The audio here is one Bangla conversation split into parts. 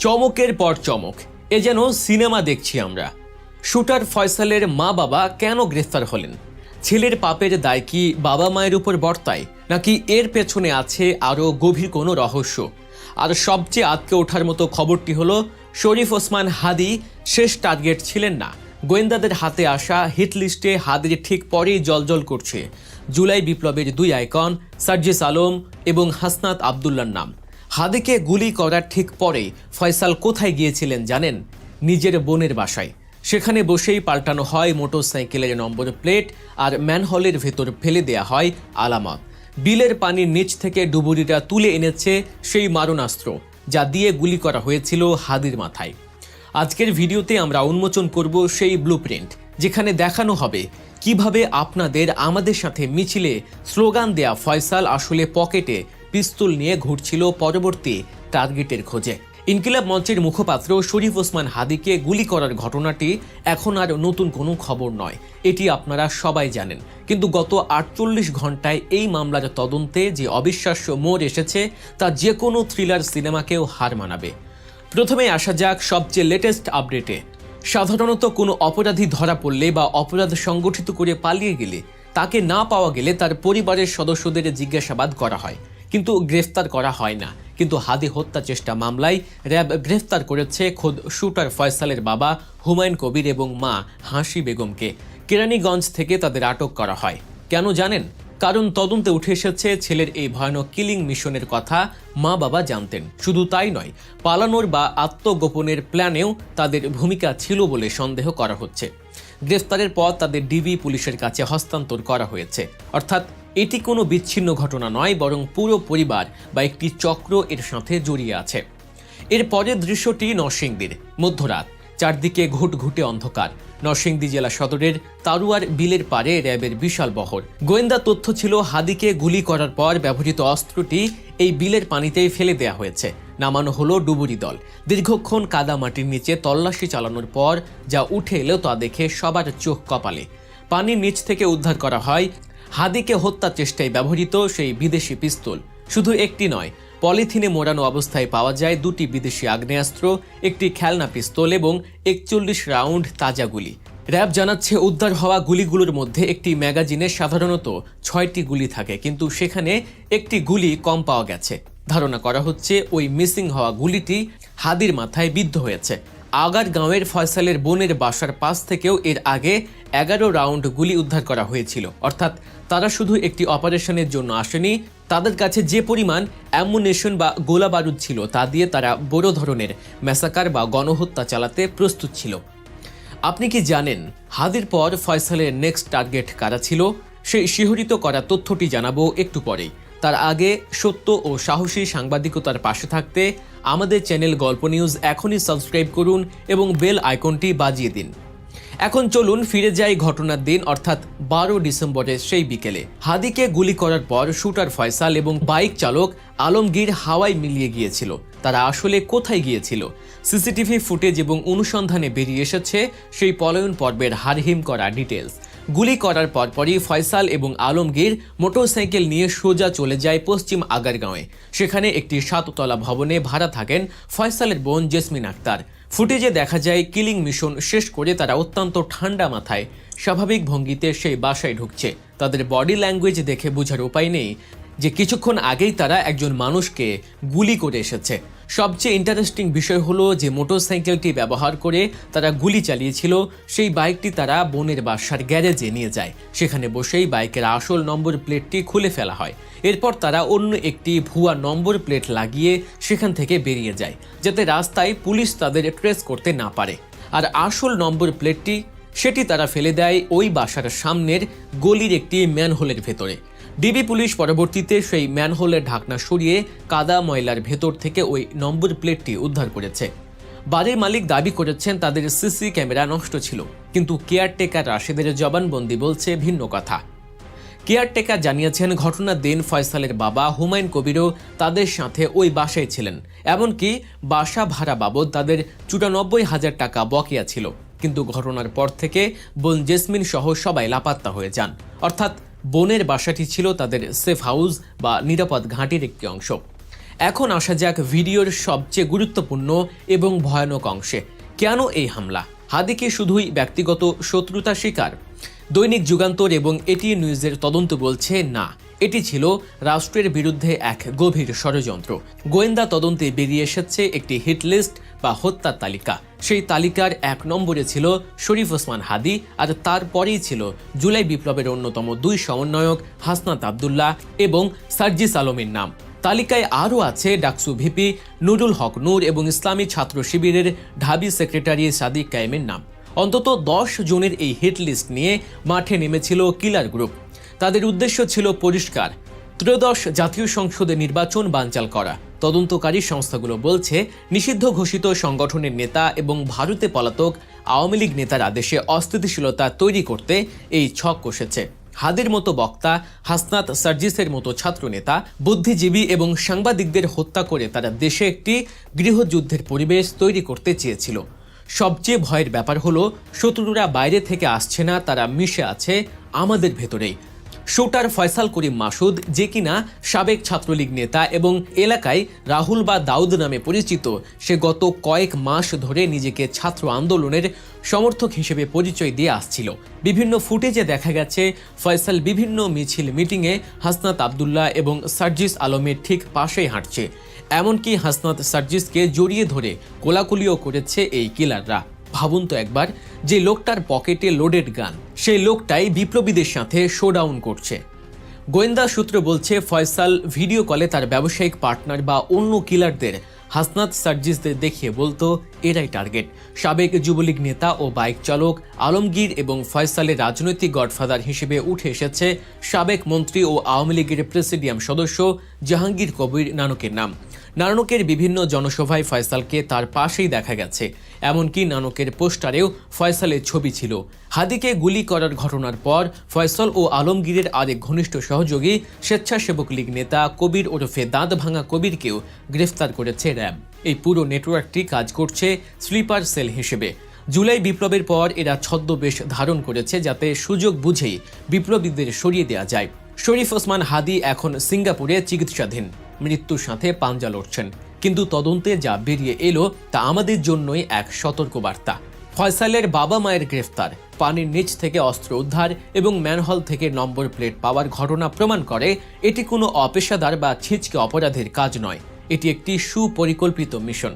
চমকের পর চমক। এ যেন সিনেমা দেখছি আমরা। শুটার ফয়সালের মা বাবা কেন গ্রেফতার হলেন? ছেলের পাপের দায় কি বাবা মায়ের উপর বর্তায়? নাকি এর পেছনে আছে আরও গভীর কোনো রহস্য? আর সবচেয়ে আতকে ওঠার মতো খবরটি হলো, শরীফ ওসমান হাদি শেষ টার্গেট ছিলেন না। গোয়েন্দাদের হাতে আসা হিটলিস্টে হাদির ঠিক পরেই জলজল করছে। জুলাই বিপ্লবের দুই আইকন, সার্জিস আলম এবং হাসনাত আবদুল্লার নাম। হাদিকে গুলি করার ঠিক পরেই ফয়সাল কোথায় গিয়েছিলেন জানেন? নিজের বোনের বাসায়। সেখানে বসেই পাল্টানো হয় মোটর মোটরসাইকেলের নম্বর প্লেট আর ম্যানহলের ভেতর ফেলে দেয়া হয় আলামত। বিলের পানির নিচ থেকে ডুবুরিরা তুলে এনেছে সেই মারণাস্ত্র, যা দিয়ে গুলি করা হয়েছিল হাদির মাথায়। আজকের ভিডিওতে আমরা উন্মোচন করব সেই ব্লুপ্রিন্ট যেখানে দেখানো হবে কীভাবে আপনাদের আমাদের সাথে মিছিলে স্লোগান দেয়া ফয়সাল আসলে পকেটে পিস্তল নিয়ে ঘুরছিল পরবর্তী টার্গেটের খোঁজে। ইনকিলাব মঞ্চের মুখপাত্র শরীফ ওসমান হাদিকে গুলি করার ঘটনাটি এখন আর নতুন কোনো খবর নয়। এটি আপনারা সবাই জানেন। কিন্তু গত আটচল্লিশ ঘন্টায় এই মামলার তদন্তে যে অবিশ্বাস্য মোড় এসেছে, তা যে কোনো থ্রিলার সিনেমাকেও হার মানাবে। প্রথমে আসা যাক সবচেয়ে লেটেস্ট আপডেটে সাধারণত কোনো অপরাধী ধরা পড়লে বা অপরাধ সংগঠিত করে পালিয়ে গেলে তাকে না পাওয়া গেলে তার পরিবারের সদস্যদের জিজ্ঞাসাবাদ করা হয়। কিন্তু গ্রেফতার করা হয় না। কিন্তু হাদি হত্যা চেষ্টা মামলায় র্যাব গ্রেফতার করেছে খোদ শুটার ফয়সালের বাবা হুমায়ুন কবির এবং মা হাসি বেগমকে। কেরানীগঞ্জ থেকে তাদের আটক করা হয়। কেন জানেন? কারণ তদন্তে উঠে এসেছে ছেলের এই ভয়ানক কিলিং মিশনের কথা মা বাবা জানতেন। শুধু তাই নয়, পালানোর বা আত্মগোপনের প্ল্যানেও তাদের ভূমিকা ছিল বলে সন্দেহ করা হচ্ছে। গ্রেফতারের পর তাদের ডিবি পুলিশের কাছে হস্তান্তর করা হয়েছে। অর্থাৎ, এটি কোনো বিচ্ছিন্ন ঘটনা নয়, বরং পুরো পরিবার বা একটি চক্র এর সাথে জড়িয়ে আছে। এরপরের দৃশ্যটি নরসিংদীর, মধ্যরাত। চারদিকে ঘুটঘুটে অন্ধকার। নরসিংদী জেলা সদরের তারুয়ার বিলের পারে র্যাবের বিশাল বহর। গোয়েন্দা তথ্য ছিল, হাদিকে গুলি করার পর ব্যবহৃত অস্ত্রটি এই বিলের পানিতেই ফেলে দেয়া হয়েছে। নামানো হলো ডুবুরি দল। দীর্ঘক্ষণ কাদা মাটির নিচে তল্লাশি চালানোর পর যা উঠে এলো তা দেখে সবার চোখ কপালে। পানির নিচ থেকে উদ্ধার করা হয় হাদিকে হত্যা চেষ্টায় ব্যবহৃত সেই বিদেশি পিস্তল। শুধু একটি নয় পলিথিনে মোড়ানো অবস্থায় পাওয়া যায় দুটি বিদেশি আগ্নেয়াস্ত্র, একটি খেলনা পিস্তল এবং একচল্লিশ রাউন্ড তাজা গুলি। র্যাব জানাচ্ছে, উদ্ধার হওয়া গুলিগুলোর মধ্যে একটি ম্যাগাজিনে সাধারণত ছয়টি গুলি থাকে, কিন্তু সেখানে একটি গুলি কম পাওয়া গেছে। ধারণা করা হচ্ছে, ওই মিসিং হওয়া গুলিটি হাদির মাথায় বিদ্ধ হয়েছে। আগার গাঁওয়ের ফয়সালের বোনের বাসার পাশ থেকেও এর আগে এগারো রাউন্ড গুলি উদ্ধার করা হয়েছিল। অর্থাৎ তারা শুধু একটি অপারেশনের জন্য আসেনি, তাদের কাছে যে পরিমাণ অ্যামুনেশন বা গোলা বারুদ ছিল তা দিয়ে তারা বড় ধরনের ম্যাসাকার বা গণহত্যা চালাতে প্রস্তুত ছিল। আপনি কি জানেন হাদির পর ফয়সালের নেক্সট টার্গেট কারা ছিল? সেই শিহরিত করা তথ্যটি জানাব একটু পরেই। তার আগে সত্য ও সাহসী সাংবাদিকতার পাশে থাকতে আমাদের চ্যানেল গল্প নিউজ এখনই সাবস্ক্রাইব করুন এবং বেল আইকনটি বাজিয়ে দিন। এখন চলুন ফিরে যাই ঘটনার দিন, অর্থাৎ বারো ডিসেম্বরের সেই বিকেলে। হাদিকে গুলি করার পর শুটার ফয়সাল এবং বাইক চালক আলমগীর হাওয়ায় মিলিয়ে গিয়েছিল। তারা আসলে কোথায় গিয়েছিল? সিসিটিভি ফুটেজ এবং অনুসন্ধানে বেরিয়ে এসেছে সেই পলায়ন পর্বের হারহিম করা ডিটেলস গুলি করার পরপরই ফয়সাল এবং আলমগীর মোটরসাইকেল নিয়ে সোজা চলে যায় পশ্চিম আগারগাঁওয়ে। সেখানে একটি সাততলা ভবনে ভাড়া থাকেন ফয়সালের বোন জেসমিন আক্তার। ফুটেজে দেখা যায়, কিলিং মিশন শেষ করে তারা অত্যন্ত ঠান্ডা মাথায়। স্বাভাবিক ভঙ্গিতে সেই বাসায় ঢুকছে। তাদের বডি ল্যাঙ্গুয়েজ দেখে বোঝার উপায় নেই যে কিছুক্ষণ আগেই তারা একজন মানুষকে গুলি করে এসেছে। সবচেয়ে ইন্টারেস্টিং বিষয় হলো যে মোটরসাইকেলটি ব্যবহার করে তারা গুলি চালিয়েছিল, সেই বাইকটি তারা বোনের বাসার গ্যারেজে নিয়ে যায়। সেখানে বসেই বাইকের আসল নম্বর প্লেটটি খুলে ফেলা হয়। এরপর তারা অন্য একটি ভুয়া নম্বর প্লেট লাগিয়ে সেখান থেকে বেরিয়ে যায়, যাতে রাস্তায় পুলিশ তাদের ট্রেস করতে না পারে। আর আসল নম্বর প্লেটটি সেটি তারা ফেলে দেয় ওই বাসার সামনের গলির একটি ম্যানহোলের ভেতরে। ডিবি পুলিশ পরবর্তীতে সেই ম্যানহোলের ঢাকনা সরিয়ে কাদা ময়লার ভেতর থেকে ওই নম্বর প্লেটটি উদ্ধার করেছে। বাড়ির মালিক দাবি করেছেন, তাদের সিসি ক্যামেরা নষ্ট ছিল। কিন্তু কেয়ারটেকার রাশেদের জবানবন্দি বলছে ভিন্ন কথা। কেয়ারটেকার জানিয়েছেন, ঘটনার দিন ফয়সালের বাবা হুমায়ুন কবিরও তাদের সাথে ওই বাসায় ছিলেন। এমনকি বাসা ভাড়া বাবদ তাদের চুরানব্বই হাজার টাকা বকেয়া ছিল। কিন্তু ঘটনার পর থেকে বোন জেসমিন সহ সবাই লাপাত্তা হয়ে যান। অর্থাৎ বোনের বাসাটি ছিল তাদের সেফ হাউস বা নিরাপদ ঘাঁটির একটি অংশ। এখন আসা যাক ভিডিওর সবচেয়ে গুরুত্বপূর্ণ এবং ভয়ানক অংশে। কেন এই হামলা? হাদিকে শুধুই ব্যক্তিগত শত্রুতা শিকার? দৈনিক যুগান্তর এবং এটি নিউজের তদন্ত বলছে না। এটি ছিল রাষ্ট্রের বিরুদ্ধে এক গভীর ষড়যন্ত্র। গোয়েন্দা তদন্তে বেরিয়ে এসেছে একটি হিট লিস্ট বা হত্যার তালিকা। সেই তালিকার এক নম্বরে ছিল শরীফ ওসমান হাদি আর তারপরেই ছিল জুলাই বিপ্লবের অন্যতম দুই সমন্বয়ক হাসনাত আবদুল্লাহ এবং সার্জিস আলমের নাম। তালিকায় আরও আছে ডাকসু ভিপি নুরুল হক নূর এবং ইসলামী ছাত্র শিবিরের ঢাবি সেক্রেটারি সাদিক কায়েমের নাম। অন্তত দশ জনের এই হিট লিস্ট নিয়ে মাঠে নেমেছিল কিলার গ্রুপ। তাদের উদ্দেশ্য ছিল পরিষ্কার ত্রয়োদশ জাতীয় সংসদে নির্বাচন বানচাল করা। তদন্তকারী সংস্থাগুলো বলছে, নিষিদ্ধ ঘোষিত সংগঠনের নেতা এবং ভারতে পলাতক আওয়ামী লীগ নেতার আদেশে অস্থিতিশীলতা তৈরি করতে এই ছক কষেছে। হাদের মতো বক্তা, হাসনাত সার্জিসের মতো ছাত্রনেতা, বুদ্ধিজীবী এবং সাংবাদিকদের হত্যা করে তারা দেশে একটি গৃহযুদ্ধের পরিবেশ তৈরি করতে চেয়েছিল। সবচেয়ে ভয়ের ব্যাপার হলো, শত্রুরা বাইরে থেকে আসছে না, তারা মিশে আছে আমাদের ভেতরেই। শুটার ফয়সাল করিম মাসুদ, যে কিনা সাবেক ছাত্রলীগ নেতা এবং এলাকায় রাহুল বা দাউদ নামে পরিচিত, সে গত কয়েক মাস ধরে নিজেকে ছাত্র আন্দোলনের সমর্থক হিসেবে পরিচয় দিয়ে আসছিল। বিভিন্ন ফুটেজে দেখা গেছে, ফয়সাল বিভিন্ন মিছিল মিটিংয়ে হাসনাত আবদুল্লাহ এবং সার্জিস আলমের ঠিক পাশেই হাঁটছে। এমনকি হাসনাত সার্জিসকে জড়িয়ে ধরে কোলাকুলিও করেছে এই কিলাররা। ভাবুন তো একবার, যে লোকটার পকেটে লোডেড গান সেই লোকটাই বিপ্লবীদের সাথে শোডাউন করছে। গোয়েন্দা সূত্র বলছে, ফয়সাল ভিডিও কলে তার ব্যবসায়িক পার্টনার বা অন্য কিলারদের হাসনাত সার্জিসদের দেখিয়ে বলতো এরাই টার্গেট সাবেক যুবলীগ নেতা ও বাইক চালক আলমগীর এবং ফয়সালের রাজনৈতিক গডফাদার হিসেবে উঠে এসেছে সাবেক মন্ত্রী ও আওয়ামী লীগের প্রেসিডিয়াম সদস্য জাহাঙ্গীর কবির নানকের নাম। নানকের বিভিন্ন জনসভায় ফয়সালকে তার পাশেই দেখা গেছে। এমনকি নানকের পোস্টারেও ফয়সালের ছবি ছিল। হাদিকে গুলি করার ঘটনার পর ফয়সল ও আলমগীরের আরেক ঘনিষ্ঠ সহযোগী স্বেচ্ছাসেবক লীগ নেতা কবির ওরফে দাঁত ভাঙা কবিরকেও গ্রেফতার করেছে র্যাব। এই পুরো নেটওয়ার্কটি কাজ করছে স্লিপার সেল হিসেবে। জুলাই বিপ্লবের পর এরা ছদ্মবেশ ধারণ করেছে যাতে সুযোগ বুঝেই বিপ্লবীদের সরিয়ে দেওয়া যায়। শরীফ ওসমান হাদি এখন সিঙ্গাপুরে চিকিৎসাধীন। মৃত্যুর সাথে পাঞ্জা লড়ছেন। কিন্তু তদন্তে যা বেরিয়ে এলো তা আমাদের জন্যই এক সতর্কবার্তা। ফয়সালের বাবা মায়ের গ্রেফতার, পানির নিচ থেকে অস্ত্র উদ্ধার এবং ম্যানহল থেকে নম্বর প্লেট পাওয়ার ঘটনা প্রমাণ করে এটি কোনো অপেশাদার বা ছিচকে অপরাধের কাজ নয়। এটি একটি সুপরিকল্পিত মিশন।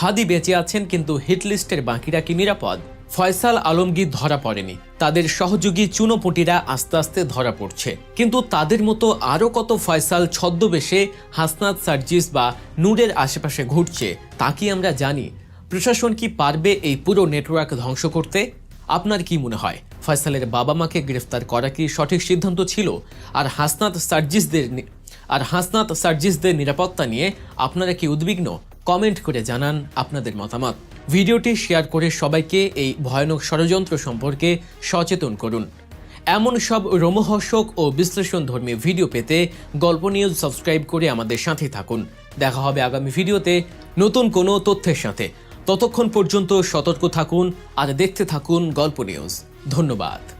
হাদি বেঁচে আছেন কিন্তু হিটলিস্টের বাকিরা কি নিরাপদ? ফয়সাল আলমগীর ধরা পড়েনি। তাদের সহযোগী চুনোপুটিরা আস্তে আস্তে ধরা পড়ছে। কিন্তু তাদের মতো আরও কত ফয়সাল ছদ্মবেশে হাসনাত সার্জিস বা নূরের আশেপাশে ঘুরছে, তা কি আমরা জানি? প্রশাসন কি পারবে এই পুরো নেটওয়ার্ক ধ্বংস করতে? আপনার কি মনে হয়, ফয়সালের বাবা মাকে গ্রেফতার করা কি সঠিক সিদ্ধান্ত ছিল? আর হাসনাত সার্জিসদের আর হাসনাত সার্জিসদের নিরাপত্তা নিয়ে আপনারা কি উদ্বিগ্ন? কমেন্ট করে জানান আপনাদের মতামত। ভিডিওটি শেয়ার করে সবাইকে এই ভয়ানক ষড়যন্ত্র সম্পর্কে সচেতন করুন। এমন সব রোমহর্ষক ও বিশ্লেষণধর্মী ভিডিও পেতে গল্প নিউজ সাবস্ক্রাইব করে আমাদের সাথে থাকুন। দেখা হবে আগামী ভিডিওতে নতুন কোনো তথ্যের সাথে। ততক্ষণ পর্যন্ত সতর্ক থাকুন আর দেখতে থাকুন গল্প নিউজ। ধন্যবাদ।